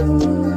വിശുദ്ധന്മാരുടെ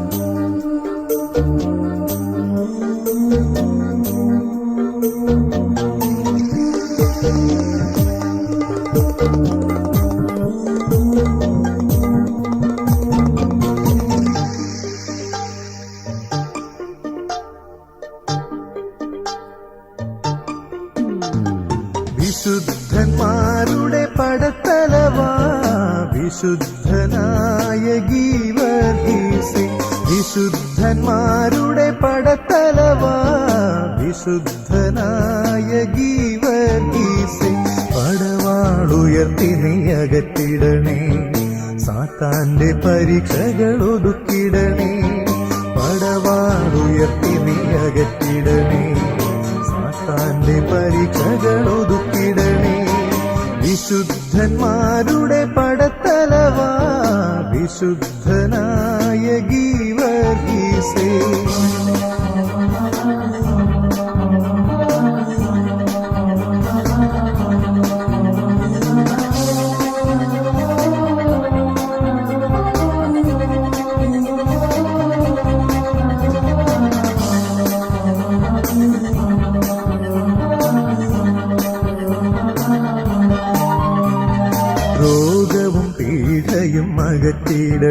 അകറ്റിടണേ സാത്താന്റെ പരീക്ഷകൾ ഒതുക്കിടണേ വിശുദ്ധന്മാരുടെ പടത്തലവാ വിശുദ്ധനായ ഗീവർഗീസേ.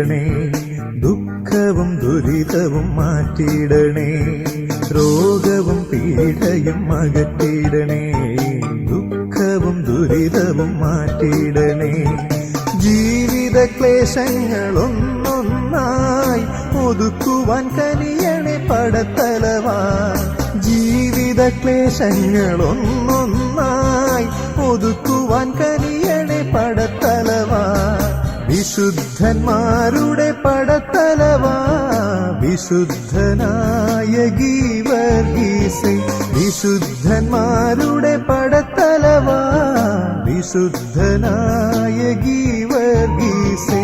അകറ്റിയിടണേ ദുഃഖവും ദുരിതവും മാറ്റിയിടണേ. രോഗവും പീഡയും അകറ്റിയിടണേ. ദുഃഖവും ദുരിതവും മാറ്റിയിടണേ. ജീവിത ക്ലേശങ്ങളൊന്നൊന്നായി ഒതുക്കുവാൻ കനിയണേ പടത്തലവാ. ജീവിത ക്ലേശങ്ങളൊന്നൊന്നായി ഒതുക്കുവാൻ കനിയണേ പടത്തലവാ. വിശുദ്ധന്മാരുടെ പടത്തലവാ വിശുദ്ധനായ ഗീവർഗീസെ വിശുദ്ധന്മാരുടെ പടത്തലവാ വിശുദ്ധനായ ഗീവർഗീസേ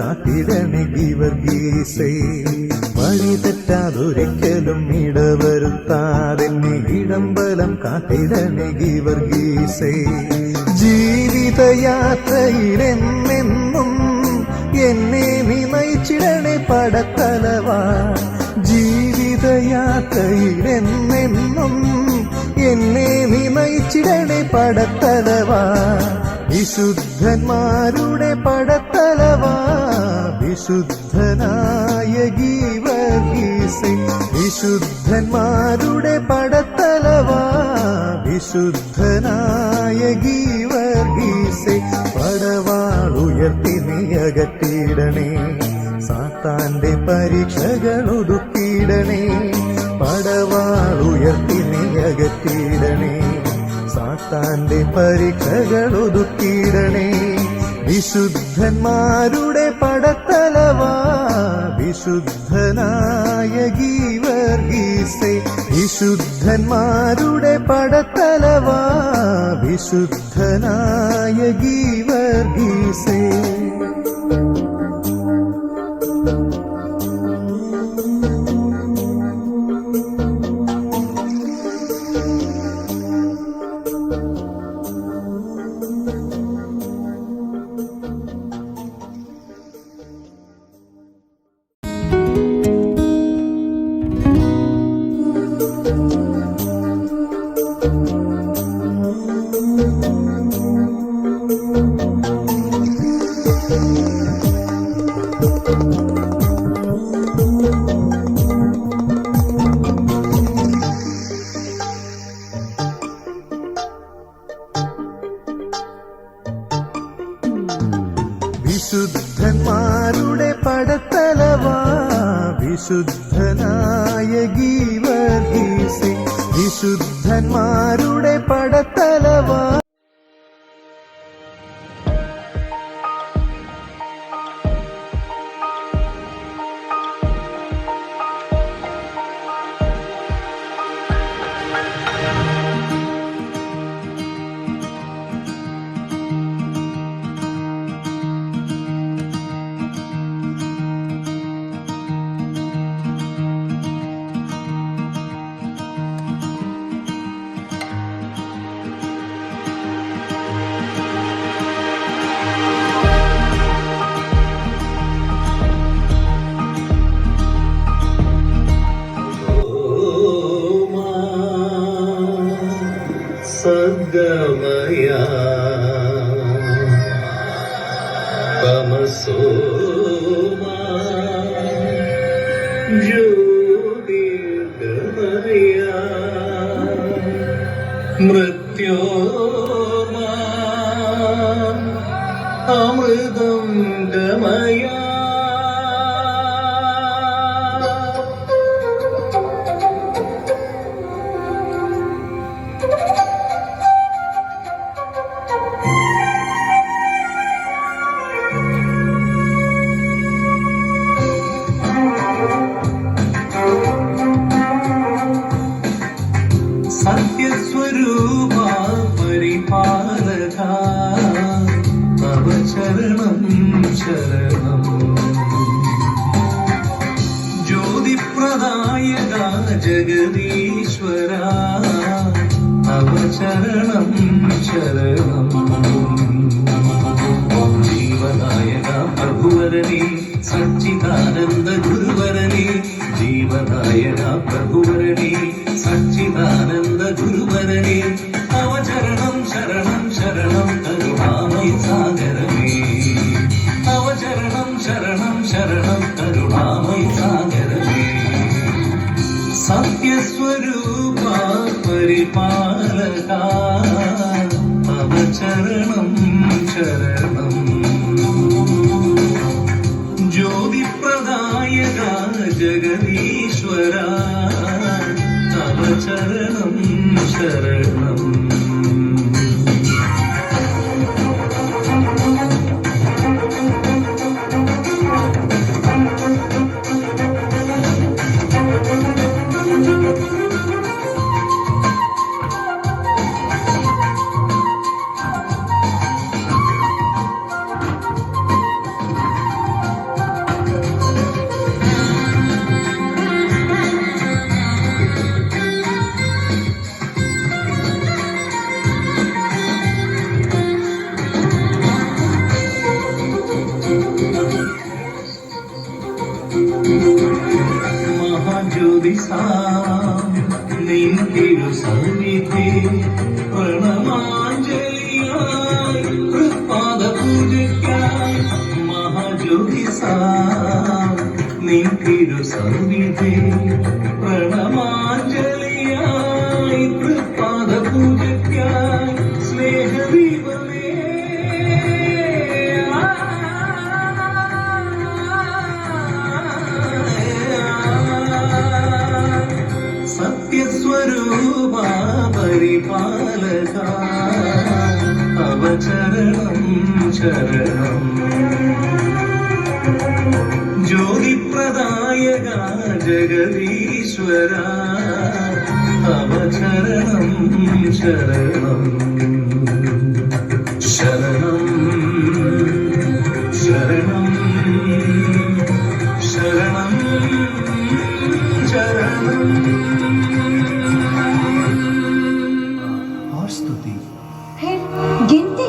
കാട്ടിടണേ ഗീവർഗീസേ വഴി തെറ്റാതൊരിക്കലും ഇടവരുത്താതെന്നെ ഇടംബലം കാട്ടിടണേ ഗീവർഗീസേ ജീവിതയാത്രയിലെന്നെന്നും എന്നെ നീ പടത്തലവാ. ജീവിതയാത്രയിലെന്നെന്നും എന്നെ നീ പടത്തലവാ. വിശുദ്ധന്മാരുടെ പടത്തലവാ വിശുദ്ധനായ ഗീവർഗീസെ വിശുദ്ധന്മാരുടെ പടത്തലവാ. വിശുദ്ധനായ ഗീവർഗീസെ പടവാളുയർത്തി നീ അകറ്റിയിടണേ സാത്താന്റെ പരീക്ഷകൾ ഒതുക്കിയിടണേ. പടവാളുയർത്തി നീ അകറ്റിയിടണേ സാത്താന്റെ പരീക്ഷകൾ ഒതുക്കിയിടണേ. വിശുദ്ധന്മാരുടെ പടത്തലവാ വിശുദ്ധനായ ഗീവർഗീസെ വിശുദ്ധന്മാരുടെ പടത്തലവാ വിശുദ്ധനായ ഗീവർഗീസേ മൃത്യോമാമൃതം ഗമയാ 的你曾经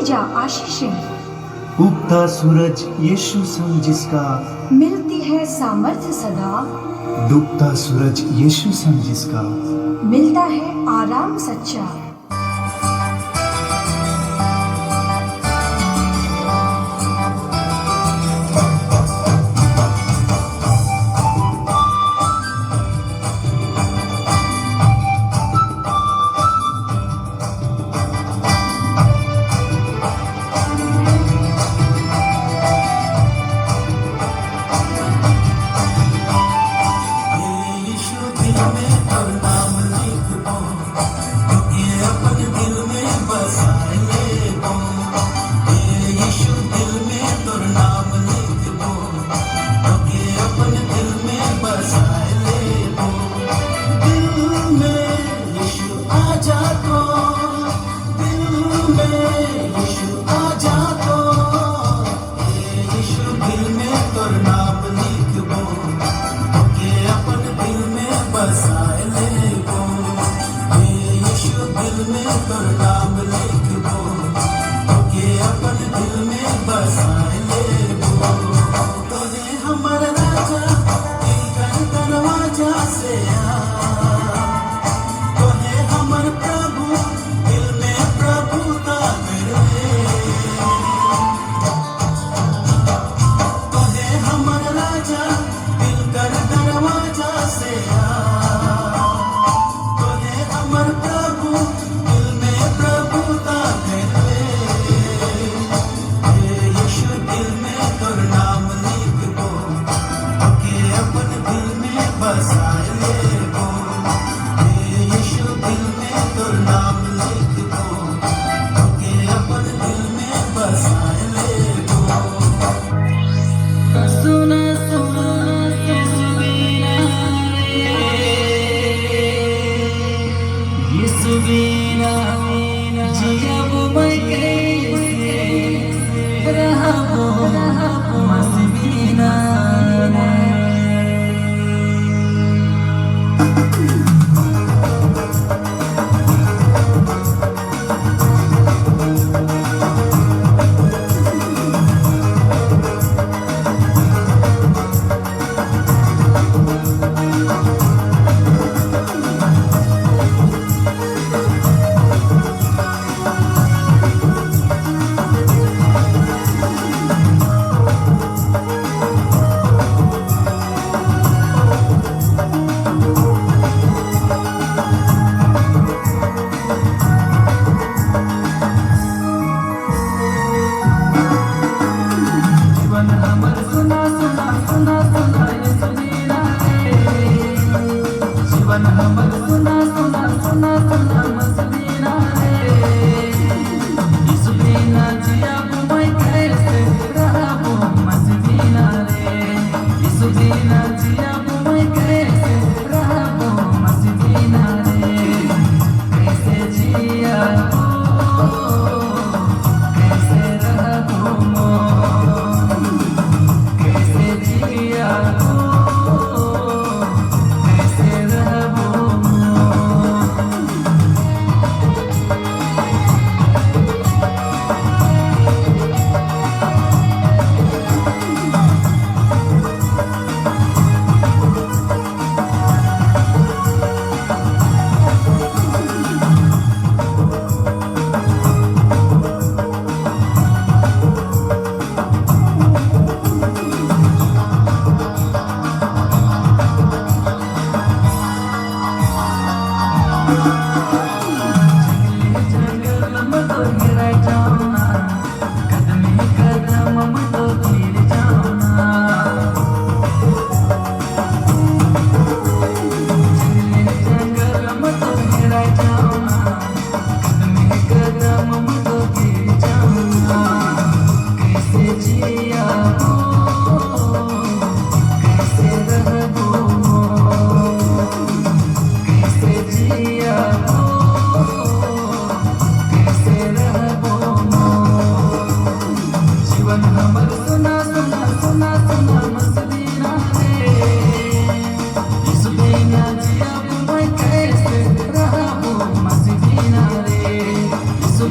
जा आशीषें उगता सूरज यीशु संग जिसका। मिलती है सामर्थ्य सदा। डूबता सूरज यीशु संग जिसका। मिलता है आराम सच्चा।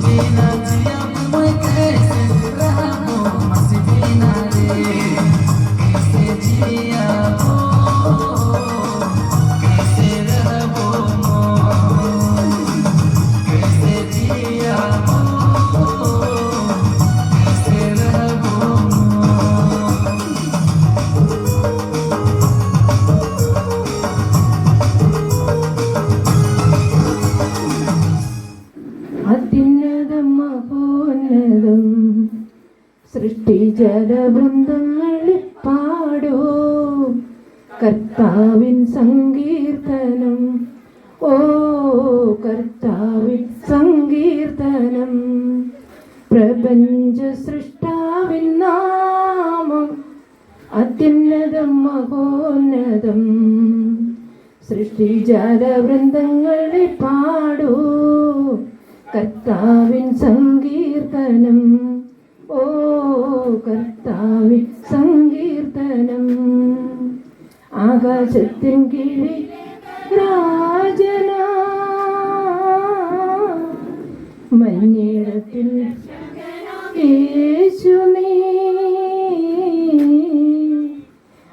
അത്യുന്നതം സങ്കീർത്തനം. ഓ കർത്താവിൻ സങ്കീർത്തനം. പ്രപഞ്ച സൃഷ്ടാവിൻ നാമം. അത്യുന്നതം മഹോന്നതം. സൃഷ്ടിജാലവൃന്ദങ്ങളെ പാടൂ. കർത്താവിൻ സങ്കീർത്തനം. ഓ കർത്താവിൻ സങ്കീർത്തനം. ആകാശത്തിൻ കീഴിൽ രാജന. മഞ്ഞിടത്തിൽ യേശു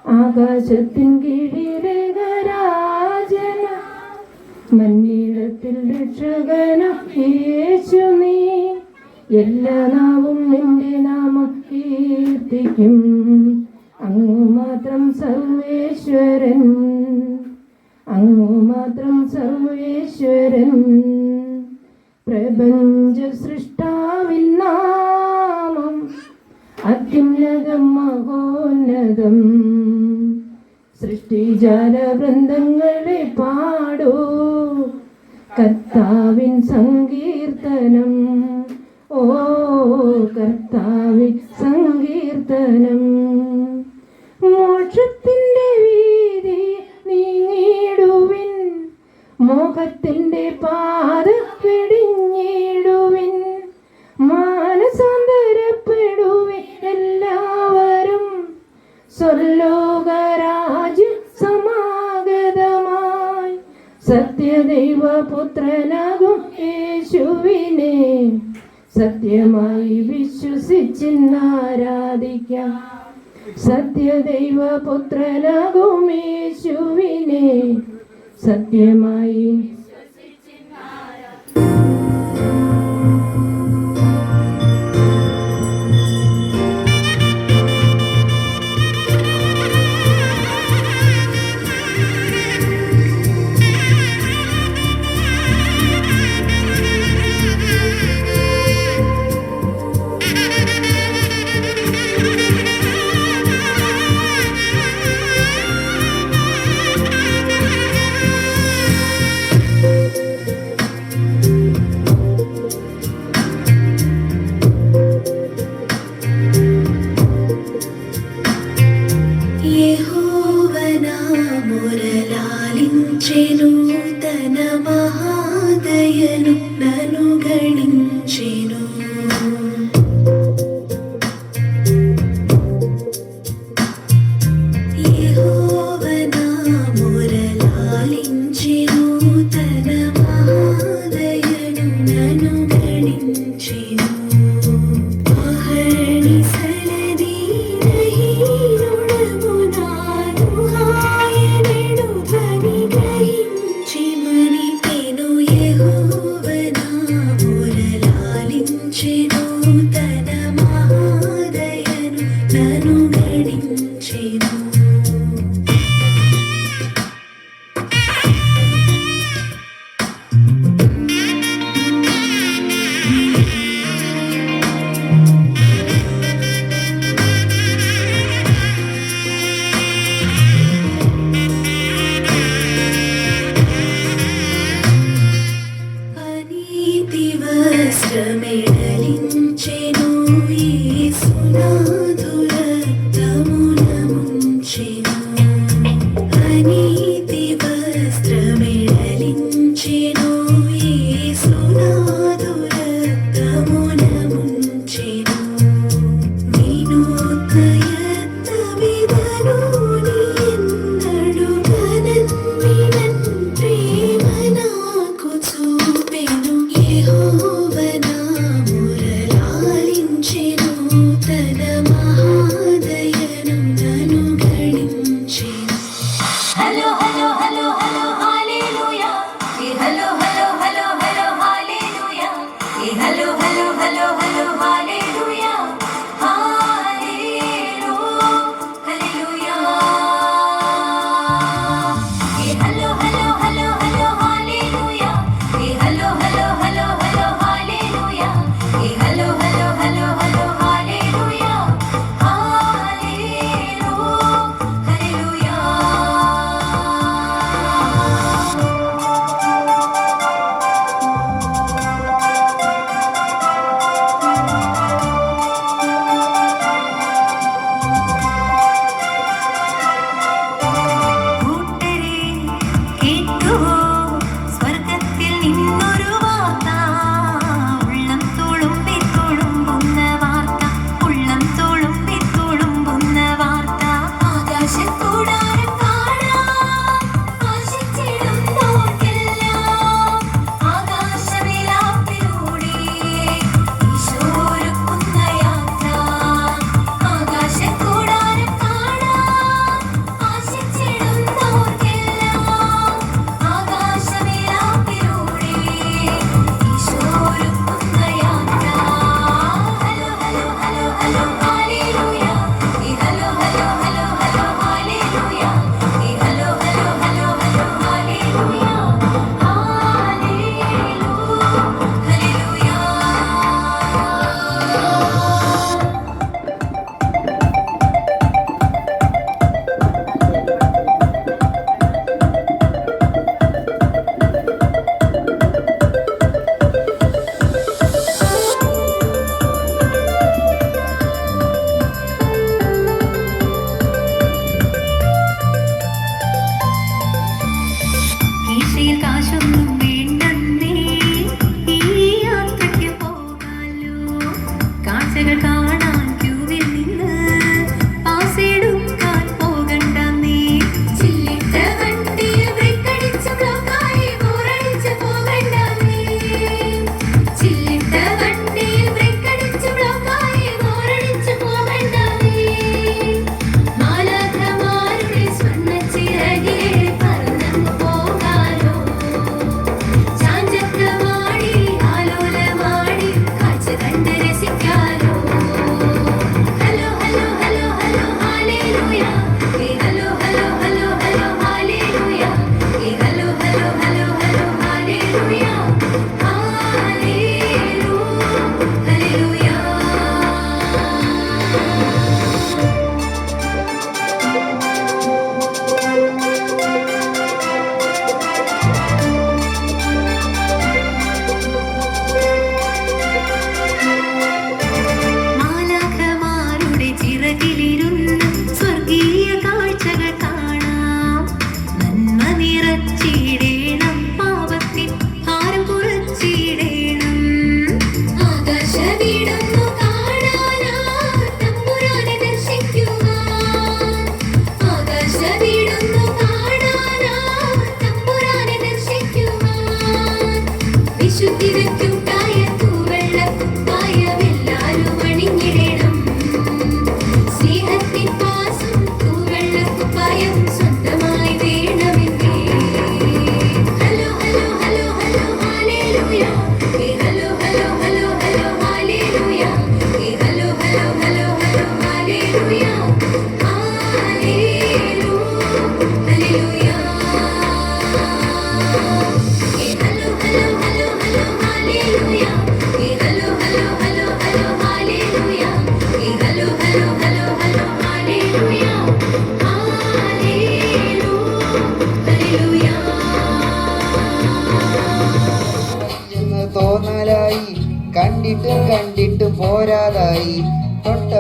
ആകാശത്തിൻ കീഴിലെ രാജന മഞ്ഞിടത്തിൽ രക്ഷകന യേശു നീ. എല്ലാ നാവും നിന്റെ നാമം കീർത്തിക്കും. അങ്ങു മാത്രം സർവേശ്വരൻ അങ്ങു മാത്രം സർവേശ്വരൻ. പ്രപഞ്ച സൃഷ്ടാവിന്നാമം അത്യുന്നതം മഹോന്നതം. സൃഷ്ടിജാല വൃന്ദങ്ങളെ പാടൂ കർത്താവിൻ സങ്കീർത്തനം. ഓ കർത്താവിൻ സങ്കീർത്തനം. മോക്ഷത്തിന്റെ വീതി നീങ്ങിടുവിൻ മോഹത്തിന്റെ പാത പിടിഞ്ഞിടുവിൻ മാനസാന്തരപ്പെടുവിൻ എല്ലാവരും. സ്വർലോകരാജ്യ സമാഗതമായി സത്യദൈവപുത്രനാകും യേശുവിനെ. സത്യമായി വിശ്വസിച്ചിന്നാരാധിക്കാം സത്യദൈവപുത്രനാകും യേശുവിനെ. സത്യമായി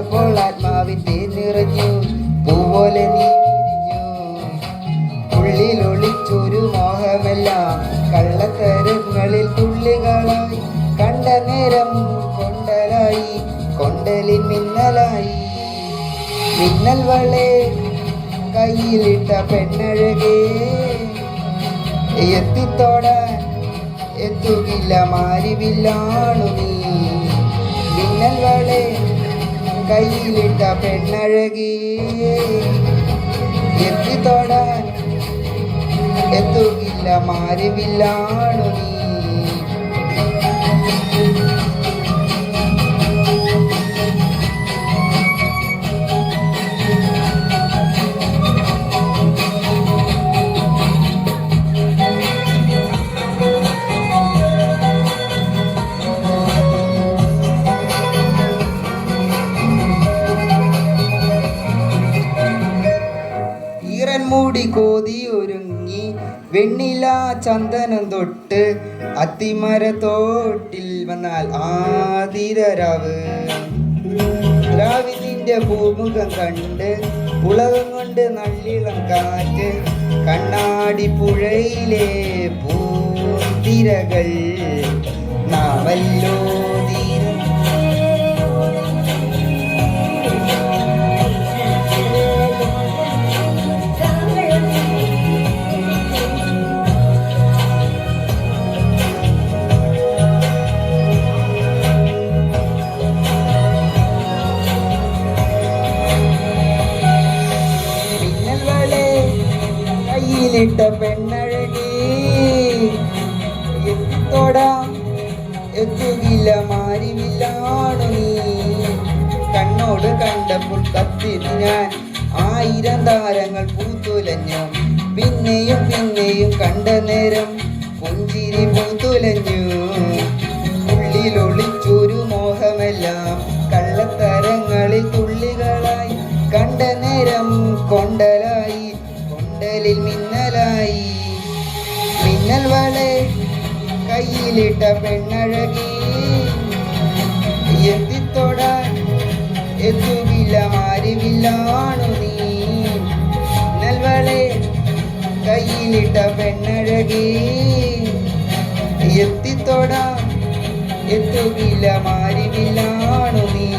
തൊട്ടപ്പോൾ ആത്മാവിൻ തേൻ നിറഞ്ഞു പൂപോലെ നീ വിരിഞ്ഞു. ഉള്ളിൽ ഒളിച്ചൊരു മോഹമെല്ലാം കള്ളത്തരങ്ങളിൽ തുള്ളികളായി കണ്ട നേരം കൊണ്ടലായി കൊണ്ടലിൻ മിന്നലായി. മിന്നൽ വളെ കയ്യിലിട്ട പെണ്ണഴകേ. എത്തിത്തോടാൻ എത്തുകില്ല മാരിവില്ലാണു നീ. മിന്നൽ വളെ കയ്യിലിട്ട പെണ്ണഴകി എത്തി തൊടാൻ. എത്തുകില്ല മാരിവില്ലാണു നീ. വെണ്ണില ചന്ദനം തൊട്ട് അത്തിമരത്തോട്ടിൽ വന്നാൽ ആതിരരാവ്. രാവിലിന്റെ പൂമുഖം കണ്ട് പുളകം കൊണ്ട് നല്ലിളം കാറ്റ് കണ്ണാടി പുഴയിലെ പൂത്തിരകൾ നാമല്ലോ കയ്യിലിട്ട പെണ്ണഴകി. എത്തിത്തോടാം എത്തുകില്ല മാരിവില്ലാണു നീ. കണ്ണോട് കണ്ടപ്പോൾ കത്തിരി ഞാൻ ആയിരം താരങ്ങൾ പൂത്തുലഞ്ഞു. പിന്നെയും പിന്നെയും കണ്ട നേരം പുഞ്ചിരി പൂത്തുലഞ്ഞു. ഉള്ളിലൊളിച്ചൊരു മോഹമെല്ലാം കള്ളത്തരങ്ങളിൽ തുള്ളികളായി കണ്ട നേരം കൊണ്ടലായി. കൊണ്ടലിൽ മിന്നലായി മിന്നൽ വളെ കയ്യിലിട്ട പെണ്ണഴകി എത്തിത്തൊടാൻ എത്തുകില്ല മാറിവില്ലാണു നീ. നൽവളെ കയ്യിലിട്ട പെണ്ണഴകി എത്തിത്തൊടാൻ എത്തുകില്ല മാറിവില്ലാണു നീ.